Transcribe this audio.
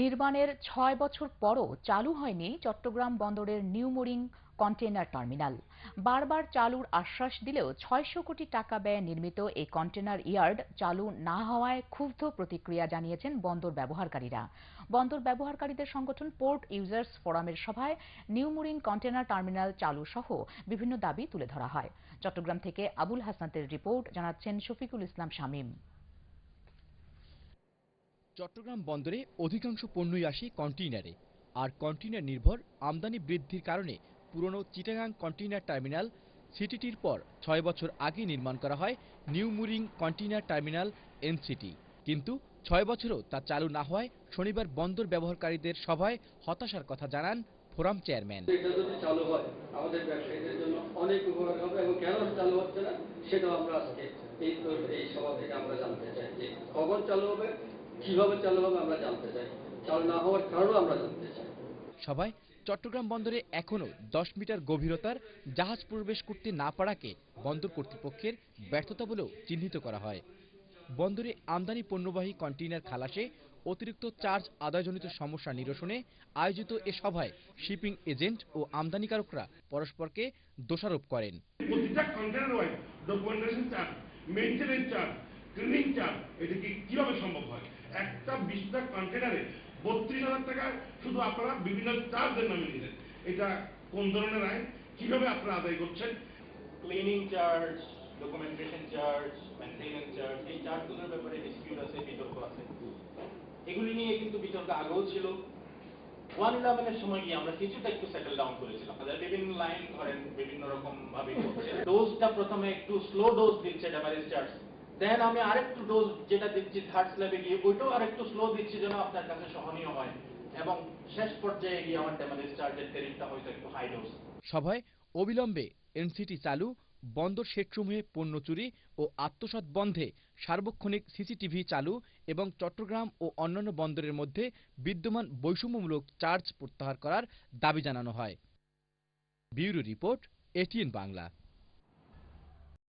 নির্মাণের ছয় বছর পরও চালু হয়নি চট্টগ্রাম বন্দরের নিউ মোরিং কন্টেইনার টার্মিনাল। বারবার চালুর আশ্বাস দিলেও ছয়শো কোটি টাকা ব্যয়ে নির্মিত এই কন্টেইনার ইয়ার্ড চালু না হওয়ায় ক্ষুব্ধ প্রতিক্রিয়া জানিয়েছেন বন্দর ব্যবহারকারীরা। বন্দর ব্যবহারকারীদের সংগঠন পোর্ট ইউজার্স ফোরামের সভায় নিউ মোরিং কন্টেইনার টার্মিনাল চালু সহ বিভিন্ন দাবি তুলে ধরা হয়। চট্টগ্রাম থেকে আবুল হাসনাতের রিপোর্ট জানাচ্ছেন শফিকুল ইসলাম শামীম। চট্টগ্রাম বন্দরে অধিকাংশ পণ্যই আসে কন্টেইনারে, আর কন্টেইনার নির্ভর আমদানি বৃদ্ধির কারণে পুরনো চিটাগাং কন্টেইনার টার্মিনাল সিটিটির পর ছয় বছর আগে নির্মাণ করা হয় new mooring container terminal NCT. কিন্তু ছয় বছরও তা চালু না হওয়ায় শনিবার বন্দর ব্যবহারকারীদের সভায় হতাশার কথা জানান ফোরাম চেয়ারম্যান। এই সভা থেকে আমরা জানতে চাই যে কখন চালু হবে কীভাবে চালু হবে আমরা জানতে চাই? চালু না হওয়ার কারণও আমরা জানতে চাই। সভায় চট্টগ্রাম বন্দরে এখনও দশ মিটার গভীরতার জাহাজ প্রবেশ করতে না পারাকে বন্দর কর্তৃপক্ষের ব্যর্থতা বলেও চিহ্নিত করা হয়। বন্দরে আমদানি পণ্যবাহী কন্টেইনার খালাসে অতিরিক্ত চার্জ আদায়জনিত সমস্যা নিরসনে আয়োজিত এ সভায় শিপিং এজেন্ট ও আমদানিকারকরা পরস্পরকে দোষারোপ করেন। প্রতিটা container wise documentation charge maintenance charge cleaning charge এটা কি কীভাবে সম্ভব হয়? একটা বিশটা কন্টেনারে বত্রিশ হাজার টাকা শুধু আপনারা বিভিন্ন চার্জের নামে নিলেন এটা কোন ধরনের আইন? কীভাবে আপনারা আদায় করছেন? Cleaning charge documentation charge maintenance charge এই চার্জগুলোর ব্যাপারে ডিসপিউট আছে, বিতর্ক আছে। এগুলি নিয়ে কিন্তু বিতর্ক আগেও ছিল। ওয়ান ইলেভেনের সময় গিয়ে আমরা কিছুটা একটু সেটেল ডাউন করেছিলাম। তাদের বিভিন্ন লাইন ধরেন, বিভিন্ন রকম ভাবে ডোজটা প্রথমে একটু স্লো ডোজ দিচ্ছে ড্যামারেজ চার্জ দেন আমি আরেকটু ডোজ যেটা দিচ্ছি থার্ড স্ল্যাবে গিয়ে, ওইটাও আরেকটু স্লো দিচ্ছি যেন আপনার কাছে সহনীয় হয় এবং শেষ পর্যায়ে গিয়ে আমার ড্যামারেজ চার্জের টেরিফটা হয়তো একটু হাই ডোজ সভায় অবিলম্বে এনসিটি চালু, বন্দর শেডসমূহে পণ্য চুরি ও আত্মসাৎ বন্ধে সার্বক্ষণিক সিসিটিভি চালু এবং চট্টগ্রাম ও অন্যান্য বন্দরের মধ্যে বিদ্যমান বৈষম্যমূলক চার্জ প্রত্যাহার করার দাবি জানানো হয়। Bureau report, ATN Bangla.